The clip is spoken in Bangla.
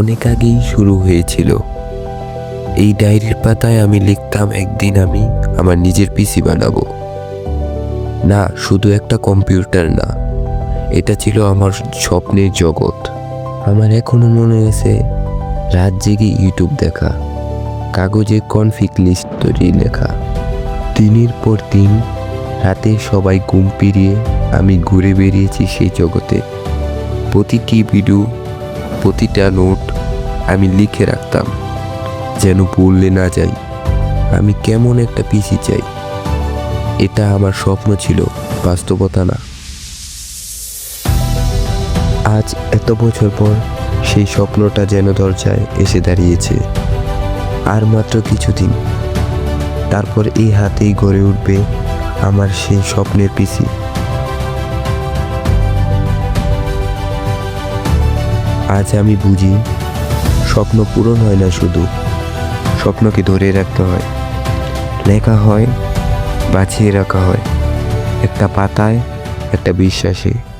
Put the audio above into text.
অনেক আগেই শুরু হয়েছিল। এই ডায়েরির পাতায় আমি লিখতাম, একদিন আমি আমার নিজের পিসি বানাবো। না, শুধু একটা কম্পিউটার না, এটা ছিল আমার স্বপ্নের জগৎ। আমার এখনও মনে আছে, রাত জেগে ইউটিউব দেখা, কাগজে কনফিক লিস্ট তৈরি লেখা। দিনের পর দিন, রাতে সবাই ঘুম পেরিয়ে আমি ঘুরে বেরিয়েছি সেই জগতে। প্রতিটি ভিডিও প্রতিটা নোট আমি লিখে রাখতাম, যেন ভুললে না যাই। আমি কেমন একটা পিসি চাই। এটা আমার স্বপ্ন ছিল, বাস্তবতা না। আজ এত বছর পর সেই স্বপ্নটা যেন দরজায় এসে দাঁড়িয়েছে। আর মাত্র কিছুদিন। তারপর এই হাতেই গড়ে উঠবে আমার সেই স্বপ্নের পিসি। আজ আমি বুঝি, স্বপ্ন পূরণ হয় না শুধু, স্বপ্নকে ধরে রাখতে হয়। লেখা হয়, বাঁচিয়ে রাখা হয়, একটা পাতায়, একটা বিশ্বাসে।